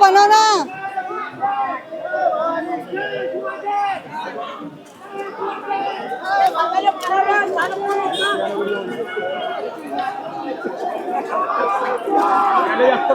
বানাও না। একটা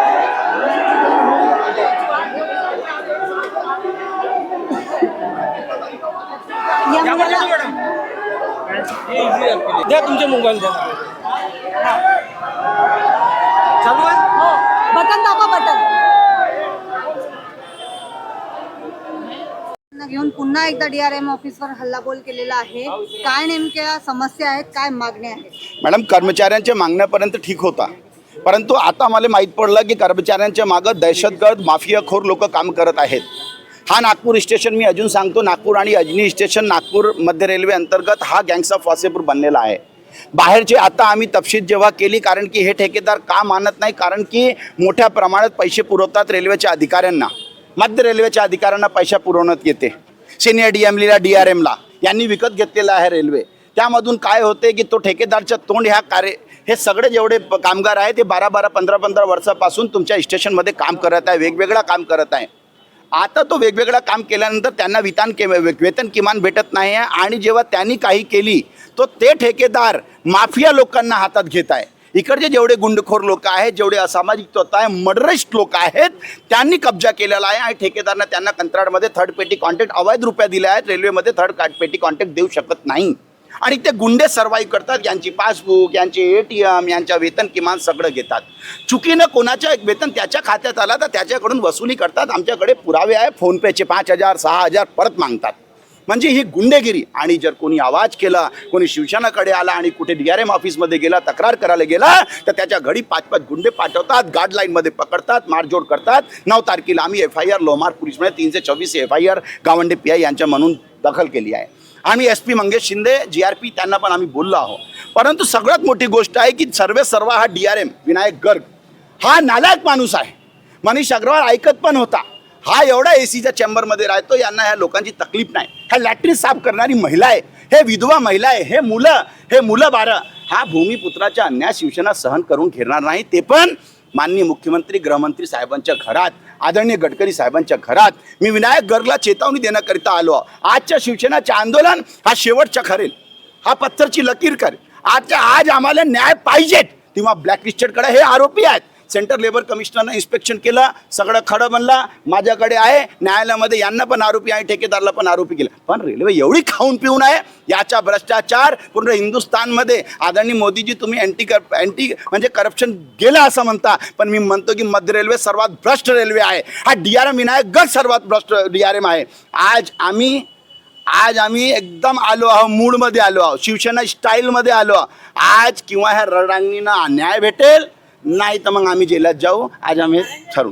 या मुलाला द्या तुमचे मोबाईल द्या. चालू आहे? बटन दाबा बटन. घेऊन पुन्हा एकदा डीआरएम ऑफिसवर हल्लाबोल केलेला आहे. काय नेमक्या समस्या आहेत काय मागण्या आहेत? मॅडम कर्मचाऱ्यांच्या मागण्यापर्यंत ठीक होता. परंतु आता मला माहीत पडलं की कर्मचाऱ्यांच्या मागं दहशतगर्द माफियाखोर लोक काम करत आहेत. हा नागपूर स्टेशन मी अजून सांगतो नागपूर आणि अजनी स्टेशन नागपूर मध्य रेल्वे अंतर्गत हा गँग्स ऑफ वासेपूर बनलेला आहे. बाहेरचे आता आम्ही तपशील जेव्हा केली कारण की हे ठेकेदार का मानत नाही कारण की मोठ्या प्रमाणात पैसे पुरवतात रेल्वेच्या अधिकाऱ्यांना. मध्य रेल्वेच्या अधिकाऱ्यांना पैसा पुरवण्यात येते. Senior D M Leela D R एमला यांनी विकत घेतलेला आहे रेल्वे. त्यामधून काय होते की तो ठेकेदारच्या तोंड ह्या कार्य हे सगळे जेवढे कामगार आहे ते बारा बारा पंधरा पंधरा वर्षापासून तुमच्या स्टेशनमध्ये काम करत आहे वेगवेगळं काम करत आहे. आता तो वेगवेगळं काम केल्यानंतर त्यांना वितान के वेतन किमान भेटत नाही आहे आणि जेव्हा त्यांनी काही केली तो ते ठेकेदार माफिया लोकांना हातात घेत आहे. इकडचे जेवढे गुंडखोर लोक आहेत जेवढे असामाजिक तत्व आहे मर्डरिस्ट लोक आहेत त्यांनी कब्जा केलेला आहे आणि ठेकेदारांना त्यांना कंत्राटमध्ये थर्ड पेटी कॉन्ट्रॅक्ट अवैध रुपया दिल्या आहेत रेल्वेमध्ये थर्ड पेटी कॉन्ट्रॅक्ट देऊ शकत नाही. आणि ते गुंडे सर्वाईव्ह करतात यांची पासबुक यांचे ए टी एम यांच्या वेतन किमान सगळं घेतात. चुकीनं कोणाच्या वेतन त्याच्या खात्यात आला तर त्याच्याकडून वसुली करतात आमच्याकडे पुरावे आहे फोनपेचे पाच हजार सहा हजार परत मागतात. म्हणजे ही गुंडेगिरी. आणि जर कोणी आवाज केला कोणी शिवसेनाकडे आला आणि कुठे डी आर एम ऑफिसमध्ये गेला तक्रार करायला गेला तर त्याच्या घडी पाच पाच गुंडे पाठवतात गार्डलाईनमध्ये पकडतात मारजोड करतात. नऊ तारखेला आम्ही एफ आय आर लोमार पोलीसमध्ये तीनशे चोवीस F I R Gawande P I यांच्या म्हणून दखल केली आहे. आम्ही S P Mangesh Shinde G R P त्यांना पण आम्ही बोललो आहोत. परंतु सगळ्यात मोठी गोष्ट आहे की सर्वे सर्व हा D R M Vinayak Garg. हा नालायक माणूस आहे. मनीष अग्रवाल ऐकत पण होता. हा एवढा ए सीच्या चेंबरमध्ये राहतो यांना ह्या लोकांची तकलीफ नाही. ह्या लॅट्रिन साफ करणारी महिला आहे. हे विधवा महिला आहे. हे मुलं हे मुलं बारं. हा भूमिपुत्राचा अन्याय शिवसेना सहन करून घेणार नाही. ते पण माननीय मुख्यमंत्री गृहमंत्री साहेबांच्या घरात आदरणीय गडकरी साहेबांच्या घरात मी विनायक गर्गला चेतावणी देण्याकरिता आलो आजच्या शिवसेनाचे आंदोलन हा शेवटचा खरेल. हा पत्थरची लकीर कर आजच्या आज आम्हाला न्याय पाहिजेत. तेव्हा ब्लॅकलिस्टेडकडे हे आरोपी आहेत. सेंटर लेबर कमिशनरनं इन्स्पेक्शन केलं सगळं खडं बनला माझ्याकडे आहे न्यायालयामध्ये यांना पण आरोपी आहे ठेकेदारला पण आरोपी केलं. पण रेल्वे एवढी खाऊन पिऊन आहे याचा भ्रष्टाचार पूर्ण हिंदुस्थानमध्ये आदरणीय मोदीजी तुम्ही अँटी कर अँटी म्हणजे करप्शन गेलं असं म्हणता पण मी म्हणतो की मध्य रेल्वे सर्वात भ्रष्ट रेल्वे आहे. हा डी आर एम विनायक गट सर्वात भ्रष्ट डी आर एम आहे. आज आम्ही आज आम्ही एकदम आलो आहोत मूडमध्ये आलो आहोत शिवसेना स्टाईलमध्ये आलो आहोत. आज किंवा ह्या रडांगणींना न्याय भेटेल नाही तर मग आम्ही जेलात जाऊ आज आम्ही ठरवू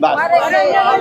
बस